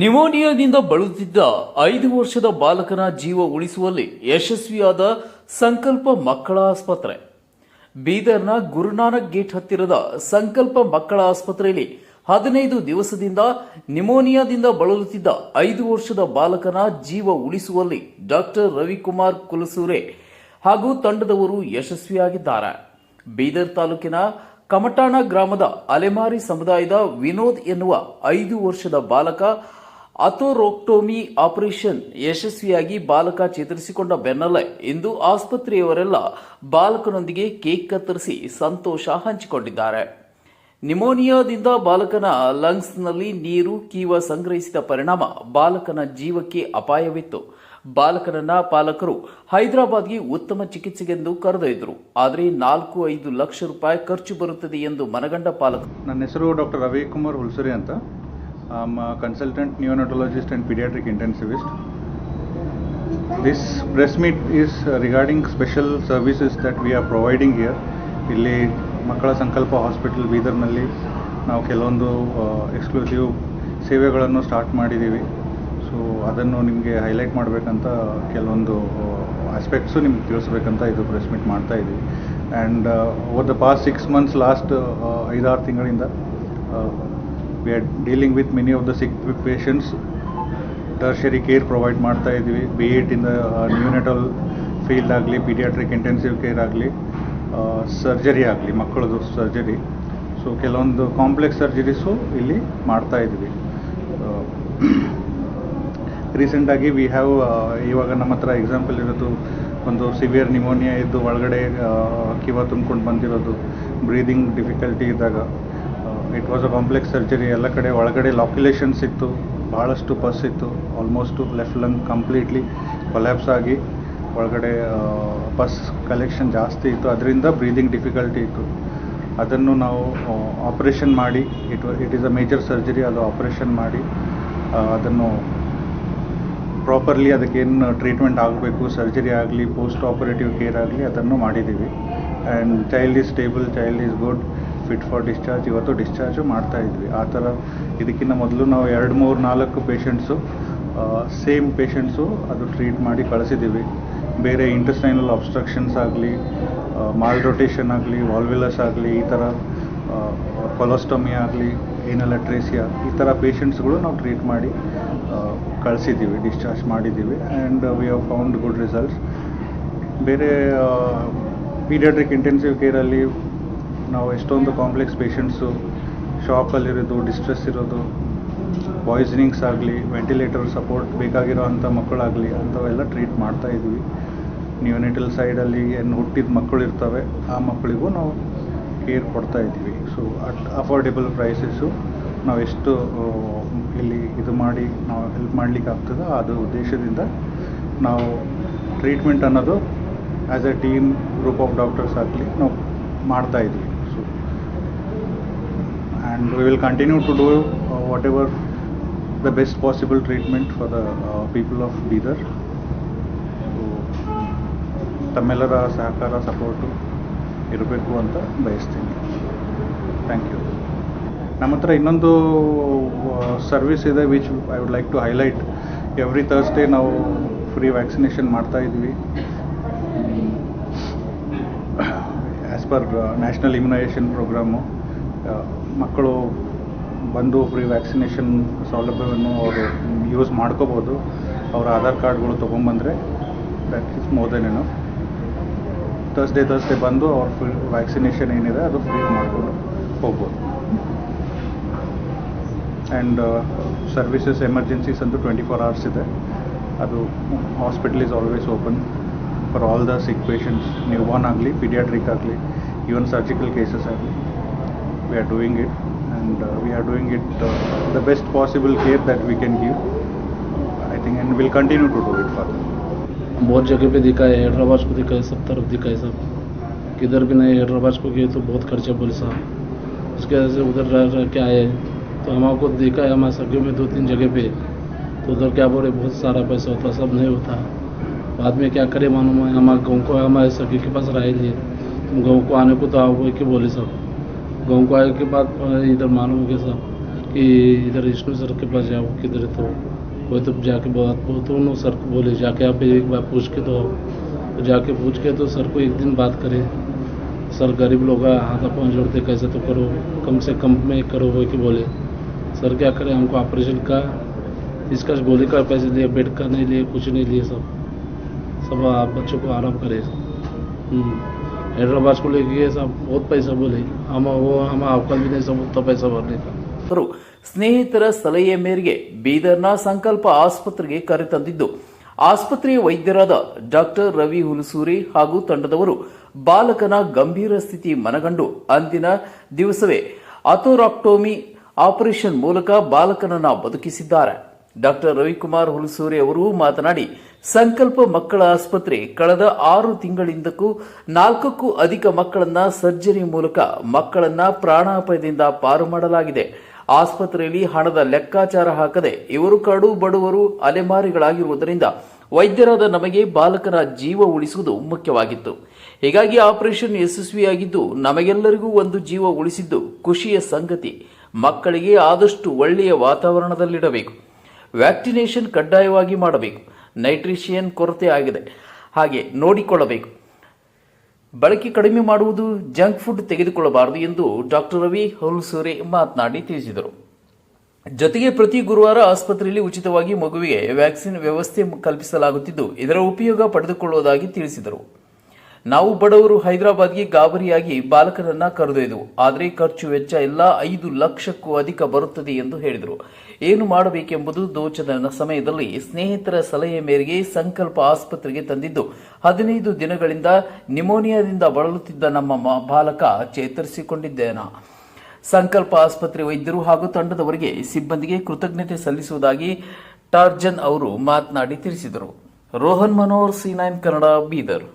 ನಿಮೋನಿಯಾದಿಂದ ಬಳಲುತ್ತಿದ್ದ ಐದು ವರ್ಷದ ಬಾಲಕನ ಜೀವ ಉಳಿಸುವಲ್ಲಿ ಯಶಸ್ವಿಯಾದ ಸಂಕಲ್ಪ ಮಕ್ಕಳ ಆಸ್ಪತ್ರೆ. ಬೀದರ್ನ ಗುರುನಾನಕ್ ಗೇಟ್ ಹತ್ತಿರದ ಸಂಕಲ್ಪ ಮಕ್ಕಳ ಆಸ್ಪತ್ರೆಯಲ್ಲಿ ಹದಿನೈದು ದಿವಸದಿಂದ ನ್ಯುಮೋನಿಯಾದಿಂದ ಬಳಲುತ್ತಿದ್ದ ಐದು ವರ್ಷದ ಬಾಲಕನ ಜೀವ ಉಳಿಸುವಲ್ಲಿ ಡಾಕ್ಟರ್ ರವಿಕುಮಾರ್ ಕುಲಸೂರೆ ಹಾಗೂ ತಂಡದವರು ಯಶಸ್ವಿಯಾಗಿದ್ದಾರೆ. ಬೀದರ್ ತಾಲೂಕಿನ ಕಮಟಾಣ ಗ್ರಾಮದ ಅಲೆಮಾರಿ ಸಮುದಾಯದ ವಿನೋದ್ ಎನ್ನುವ ಐದು ವರ್ಷದ ಬಾಲಕ ಅಥೋರೋಕ್ಟೋಮಿ ಆಪರೇಷನ್ ಯಶಸ್ವಿಯಾಗಿ ಬಾಲಕ ಚೇತರಿಸಿಕೊಂಡ ಬೆನ್ನಲ್ಲೇ ಇಂದು ಆಸ್ಪತ್ರೆಯವರೆಲ್ಲ ಬಾಲಕನೊಂದಿಗೆ ಕೇಕ್ ಕತ್ತರಿಸಿ ಸಂತೋಷ ಹಂಚಿಕೊಂಡಿದ್ದಾರೆ. ನಿಮೋನಿಯಾದಿಂದ ಬಾಲಕನ ಲಂಗ್ಸ್ನಲ್ಲಿ ನೀರು, ಕೀವ ಸಂಗ್ರಹಿಸಿದ ಪರಿಣಾಮ ಬಾಲಕನ ಜೀವಕ್ಕೆ ಅಪಾಯವಿತ್ತು. ಬಾಲಕನನ್ನ ಪಾಲಕರು ಹೈದರಾಬಾದ್ಗೆ ಉತ್ತಮ ಚಿಕಿತ್ಸೆಗೆಂದು ಕರೆದೊಯ್ದರು. ಆದರೆ ನಾಲ್ಕು ಐದು ಲಕ್ಷ ರೂಪಾಯಿ ಖರ್ಚು ಬರುತ್ತದೆ ಎಂದು ಮನಗಂಡ ಪಾಲಕರು ನನ್ನ ಹೆಸರು ಡಾಕ್ಟರ್ ರವಿಕುಮಾರ್ ಹುಲ್ಸರಿ ಅಂತ. I'm consultant neonatologist and pediatric intensivist. This press meet is regarding special services that we are providing here. ಇಲ್ಲಿ ಮಕ್ಕಳ ಸಂಕಲ್ಪ ಹಾಸ್ಪಿಟಲ್ ಬೀದರ್ನಲ್ಲಿ ನಾವು ಕೆಲವೊಂದು ಎಕ್ಸ್ಕ್ಲೂಸಿವ್ ಸೇವೆಗಳನ್ನು ಸ್ಟಾರ್ಟ್ ಮಾಡಿದ್ದೀವಿ ಸೊ ಅದನ್ನು ನಿಮಗೆ ಹೈಲೈಟ್ ಮಾಡಬೇಕಂತ ಕೆಲವೊಂದು ಆಸ್ಪೆಕ್ಟ್ಸು ನಿಮ್ಗೆ ತಿಳಿಸ್ಬೇಕಂತ ಇದು ಪ್ರೆಸ್ ಮೀಟ್ ಮಾಡ್ತಾ ಇದ್ದೀವಿ and over the past six months last ಐದಾರು ತಿಂಗಳಿಂದ we are dealing with many of the sick patients tertiary care provide ಮಾಡ್ತಾ ಇದ್ದೀವಿ. Be it in the neonatal field ಆಗಲಿ ಪೀಡಿಯಾಟ್ರಿಕ್ ಇಂಟೆನ್ಸಿವ್ ಕೇರ್ ಆಗಲಿ ಸರ್ಜರಿ ಆಗಲಿ ಮಕ್ಕಳದು ಸರ್ಜರಿ ಸೊ ಕೆಲವೊಂದು complex surgeries ಇಲ್ಲಿ ಮಾಡ್ತಾ ಇದ್ದೀವಿ. ರೀಸೆಂಟಾಗಿ ವಿ ಹ್ಯಾವ್ ಇವಾಗ ನಮ್ಮ ಹತ್ರ ಎಕ್ಸಾಂಪಲ್ ಇರೋದು ಒಂದು ಸಿವಿಯರ್ ನಿಮೋನಿಯಾ ಇದ್ದು ಒಳಗಡೆ ಕಿವ ತುಂಬ್ಕೊಂಡು ಬಂದಿರೋದು. ಬ್ರೀದಿಂಗ್ ಡಿಫಿಕಲ್ಟಿ ಇದ್ದಾಗ. It was a complex surgery ಎಲ್ಲ ಕಡೆ ಒಳಗಡೆ ಲಾಕ್ಯುಲೇಷನ್ಸ್ ಇತ್ತು ಭಾಳಷ್ಟು ಪಸ್ ಇತ್ತು. Almost left lung completely collapse ಆಗಿ ಒಳಗಡೆ ಪಸ್ ಕಲೆಕ್ಷನ್ ಜಾಸ್ತಿ ಇತ್ತು. ಅದರಿಂದ ಬ್ರೀದಿಂಗ್ ಡಿಫಿಕಲ್ಟಿ ಇತ್ತು. ಅದನ್ನು ನಾವು ಆಪ್ರೇಷನ್ ಮಾಡಿ it it is a major surgery ಅದು ಆಪರೇಷನ್ ಮಾಡಿ ಅದನ್ನು ಪ್ರಾಪರ್ಲಿ ಅದಕ್ಕೇನು ಟ್ರೀಟ್ಮೆಂಟ್ ಆಗಬೇಕು ಸರ್ಜರಿ ಆಗಲಿ ಪೋಸ್ಟ್ ಆಪರೇಟಿವ್ ಕೇರ್ ಆಗಲಿ, ಅದನ್ನು ಮಾಡಿದ್ದೀವಿ. And child is stable child is good fit for discharge ಇವತ್ತು ಡಿಸ್ಚಾರ್ಜು ಮಾಡ್ತಾ ಇದ್ವಿ. ಆ ಥರ ಇದಕ್ಕಿಂತ ಮೊದಲು ನಾವು ಎರಡು, ಮೂರು, ನಾಲ್ಕು ಪೇಷಂಟ್ಸು ಸೇಮ್ ಪೇಷಂಟ್ಸು ಅದು ಟ್ರೀಟ್ ಮಾಡಿ ಕಳಿಸಿದ್ದೀವಿ ಬೇರೆ ಇಂಟೆಸ್ಟೈನಲ್ ಅಬ್ಸ್ಟ್ರಕ್ಷನ್ಸ್ ಆಗಲಿ ಮಾಲ್ ರೊಟೇಷನ್ ಆಗಲಿ ವಾಲ್ವಿಲಸ್ ಆಗಲಿ, ಈ ಥರ ಕೊಲೋಸ್ಟಮಿ ಆಗಲಿ ಏನಲ್ಲ ಟ್ರೇಸಿಯಾ ಈ ಥರ ಪೇಷಂಟ್ಸ್ಗಳು ನಾವು ಟ್ರೀಟ್ ಮಾಡಿ ಕಳಿಸಿದ್ದೀವಿ ಡಿಸ್ಚಾರ್ಜ್ ಮಾಡಿದ್ದೀವಿ and we have found good results ಬೇರೆ ಪೀಡಿಯಾಟ್ರಿಕ್ ಇಂಟೆನ್ಸಿವ್ ಕೇರಲ್ಲಿ ನಾವು ಎಷ್ಟೊಂದು ಕಾಂಪ್ಲೆಕ್ಸ್ ಪೇಷಂಟ್ಸು ಶಾಕಲ್ಲಿರೋದು ಡಿಸ್ಟ್ರೆಸ್ ಇರೋದು ಪಾಯ್ಸನಿಂಗ್ಸ್ ಆಗಲಿ ವೆಂಟಿಲೇಟರ್ ಸಪೋರ್ಟ್ ಬೇಕಾಗಿರೋ ಅಂಥ ಮಕ್ಕಳಾಗಲಿ, ಅಂಥವೆಲ್ಲ ಟ್ರೀಟ್ ಮಾಡ್ತಾ ಇದ್ವಿ. ನ್ಯೂನೆಟಲ್ ಸೈಡಲ್ಲಿ ಏನು ಹುಟ್ಟಿದ ಮಕ್ಕಳು ಇರ್ತವೆ, ಆ ಮಕ್ಕಳಿಗೂ ನಾವು ಕೇರ್ ಕೊಡ್ತಾ ಇದ್ದೀವಿ ಸೊ ಅಟ್ ಅಫೋರ್ಡೆಬಲ್ ಪ್ರೈಸಸ್ಸು ನಾವು ಎಷ್ಟು ಇಲ್ಲಿ ಇದು ಮಾಡಿ, ನಾವು ಹೆಲ್ಪ್ ಮಾಡ್ಲಿಕ್ಕೆ ಆಗ್ತದೋ ಅದು ಉದ್ದೇಶದಿಂದ ನಾವು ಟ್ರೀಟ್ಮೆಂಟ್ ಅನ್ನೋದು as a team group of doctors ಆಗಲಿ, ನಾವು ಮಾಡ್ತಾ ಇದ್ವಿ. And we will continue to do uh, whatever the best possible treatment for the uh, people of Bidar. ತಮ್ಮೆಲ್ಲರ ಸಹಕಾರ ಸಪೋರ್ಟು ಇರಬೇಕು ಅಂತ ಬಯಸ್ತೀನಿ ಥ್ಯಾಂಕ್ ಯು ನಮ್ಮ ಹತ್ರ ಇನ್ನೊಂದು ಸರ್ವಿಸ್ ಇದೆ which I would like to highlight every Thursday ನಾವು ಫ್ರೀ ವ್ಯಾಕ್ಸಿನೇಷನ್ ಮಾಡ್ತಾ ಇದ್ವಿ as per national immunisation programme ಮಕ್ಕಳು ಬಂದು ಫ್ರೀ ವ್ಯಾಕ್ಸಿನೇಷನ್ ಸೌಲಭ್ಯವನ್ನು ಅವರು ಯೂಸ್ ಮಾಡ್ಕೋಬೋದು. ಅವರ ಆಧಾರ್ ಕಾರ್ಡ್ಗಳು ತೊಗೊಂಬಂದರೆ ದಟ್ ಇಸ್ ಮೋರ್ ದೆನ್ ಏನು ತರ್ಸ್ಡೇ ತರ್ಸ್ಡೇ ಬಂದು ಅವ್ರ ಫ್ರೀ ವ್ಯಾಕ್ಸಿನೇಷನ್ ಏನಿದೆ ಅದು ಫ್ರೀ ಮಾಡ್ಕೊಂಡು ಹೋಗ್ಬೋದು. ಆ್ಯಂಡ್ ಸರ್ವಿಸಸ್ ಎಮರ್ಜೆನ್ಸೀಸ್ ಅಂತೂ ಟ್ವೆಂಟಿ ಫೋರ್ ಅವರ್ಸ್ ಇದೆ. ಅದು hospital is always open for all the sick patients newborn ಆಗಲಿ ಪಿಡಿಯಾಟ್ರಿಕ್ ಆಗಲಿ ಈವನ್ ಸರ್ಜಿಕಲ್ ಕೇಸಸ್ ಆಗಲಿ. We are doing it. And uh, we are doing it uh, the best possible care that we can give. I think and we'll continue to do it further बहुत जगह पे दिखाए हैदराबाद को दिखाए सब तरफ़ दिखाए सब। किधर भी नहीं हैदराबाद को गए तो बहुत खर्चा बोले साहब। उसके वजह से उधर रह रह के आए तो हमको देखा है हमारे सगे में दो तीन जगह पे। तो उधर क्या बोले बहुत सारा पैसा होता सब नहीं होता। बाद में क्या करे मालूम है हमारे गाँव को हमारे सगे के पास रहेंगे तुम गाँव को आने को तो आओगे कि बोले सब। गाँव को आए के बाद इधर मालूम हो गया सब कि इधर विष्णु सर के पास जाओ, किधर तो कोई तो जाके बात वो तो उन्होंने सर को बोले, जाके आप एक बार पूछ के तो। तो जाके पूछ के तो सर को एक दिन बात करें, सर, गरीब लोग हाथ पाँव जोड़ते कैसे तो करो, कम से कम में करो, वो कि बोले सर क्या करें, हमको ऑपरेशन का, इसका गोली का पैसे लिए बेड का नहीं लिए, कुछ नहीं लिए सब सब आप बच्चों को आराम करें हम्म। हैदराबाद को लेके गए सब बहुत पैसा बोले हम वो हम अवकाश भी नहीं सब उतना पैसा भरने का ಅವರು ಸ್ನೇಹಿತರ ಸಲಹೆಯ ಮೇರೆಗೆ ಬೀದರ್ನ ಸಂಕಲ್ಪ ಆಸ್ಪತ್ರೆಗೆ ಕರೆತಂದಿದ್ದು ಆಸ್ಪತ್ರೆಯ ವೈದ್ಯರಾದ ಡಾಕ್ಟರ್ ರವಿ ಹುಲಸೂರಿ ಹಾಗೂ ತಂಡದವರು ಬಾಲಕನ ಗಂಭೀರ ಸ್ಥಿತಿ ಮನಗಂಡು ಅಂದಿನ ದಿವಸವೇ ಅಥೋರಾಕ್ಟೋಮಿ ಆಪರೇಷನ್ ಮೂಲಕ ಬಾಲಕನನ್ನ ಬದುಕಿಸಿದ್ದಾರೆ ಡಾಕ್ಟರ್ ರವಿಕುಮಾರ್ ಹುಲಸೂರಿ ಅವರು ಮಾತನಾಡಿ ಸಂಕಲ್ಪ ಮಕ್ಕಳ ಆಸ್ಪತ್ರೆ ಕಳೆದ ಆರು ತಿಂಗಳಿಂದಕ್ಕೂ ನಾಲ್ಕಕ್ಕೂ ಅಧಿಕ ಮಕ್ಕಳನ್ನ ಸರ್ಜರಿ ಮೂಲಕ ಮಕ್ಕಳನ್ನ ಪ್ರಾಣಾಪಾಯದಿಂದ ಪಾರು ಮಾಡಲಾಗಿದೆ. ಆಸ್ಪತ್ರೆಯಲ್ಲಿ ಹಣದ ಲೆಕ್ಕಾಚಾರ ಹಾಕದೆ ಇವರು ಕಡು ಬಡವರು ಅಲೆಮಾರಿಗಳಾಗಿರುವುದರಿಂದ ವೈದ್ಯರಾದ ನಮಗೆ ಬಾಲಕರ ಜೀವ ಉಳಿಸುವುದು ಮುಖ್ಯವಾಗಿತ್ತು. ಹೀಗಾಗಿ ಆಪರೇಷನ್ ಯಶಸ್ವಿಯಾಗಿದ್ದು ನಮಗೆಲ್ಲರಿಗೂ ಒಂದು ಜೀವ ಉಳಿಸಿದ್ದು ಖುಷಿಯ ಸಂಗತಿ. ಮಕ್ಕಳಿಗೆ ಆದಷ್ಟು ಒಳ್ಳೆಯ ವಾತಾವರಣದಲ್ಲಿಡಬೇಕು. ವ್ಯಾಕ್ಸಿನೇಷನ್ ಕಡ್ಡಾಯವಾಗಿ ಮಾಡಬೇಕು. ನೈಟ್ರಿಷಿಯನ್ ಕೊರತೆ ಆಗಿದೆ. ಹಾಗೆ ನೋಡಿಕೊಳ್ಳಬೇಕು. ಬಳಕೆ ಕಡಿಮೆ ಮಾಡುವುದು ಜಂಕ್ ಫುಡ್ ತೆಗೆದುಕೊಳ್ಳಬಾರದು ಎಂದು ಡಾಕ್ಟರ್ ರವಿ ಹೊಲಸೂರೆ ಮಾತನಾಡಿ ತಿಳಿಸಿದರು. ಜೊತೆಗೆ ಪ್ರತಿ ಗುರುವಾರ ಆಸ್ಪತ್ರೆಯಲ್ಲಿ ಉಚಿತವಾಗಿ ಮಗುವಿಗೆ ವ್ಯಾಕ್ಸಿನ್ ವ್ಯವಸ್ಥೆ ಕಲ್ಪಿಸಲಾಗುತ್ತಿದ್ದು, ಇದರ ಉಪಯೋಗ ಪಡೆದುಕೊಳ್ಳುವುದಾಗಿ ತಿಳಿಸಿದರು. ನಾವು ಬಡವರು ಹೈದರಾಬಾದ್ಗೆ ಗಾಬರಿಯಾಗಿ ಬಾಲಕರನ್ನ ಕರೆದೊಯ್ದೆವು. ಆದರೆ ಖರ್ಚು ವೆಚ್ಚ ಎಲ್ಲ ಐದು ಲಕ್ಷಕ್ಕೂ ಅಧಿಕ ಬರುತ್ತದೆ ಎಂದು ಹೇಳಿದರು. ಏನು ಮಾಡಬೇಕೆಂಬುದು ದೋಚದ ಸಮಯದಲ್ಲಿ ಸ್ನೇಹಿತರ ಸಲಹೆ ಮೇರೆಗೆ ಸಂಕಲ್ಪ ಆಸ್ಪತ್ರೆಗೆ ತಂದಿದ್ದು, ಹದಿನೈದು ದಿನಗಳಿಂದ ನಿಮೋನಿಯಾದಿಂದ ಬಳಲುತ್ತಿದ್ದ ನಮ್ಮ ಬಾಲಕ ಚೇತರಿಸಿಕೊಂಡಿದ್ದೇನ. ಸಂಕಲ್ಪ ಆಸ್ಪತ್ರೆ ವೈದ್ಯರು ಹಾಗೂ ತಂಡದವರಿಗೆ ಸಿಬ್ಬಂದಿಗೆ ಕೃತಜ್ಞತೆ ಸಲ್ಲಿಸುವುದಾಗಿ ಟಾರ್ಜನ್ ಅವರು ಮಾತನಾಡಿ ತಿಳಿಸಿದರು. Rohan Manohar, C nine Kannada Bidar.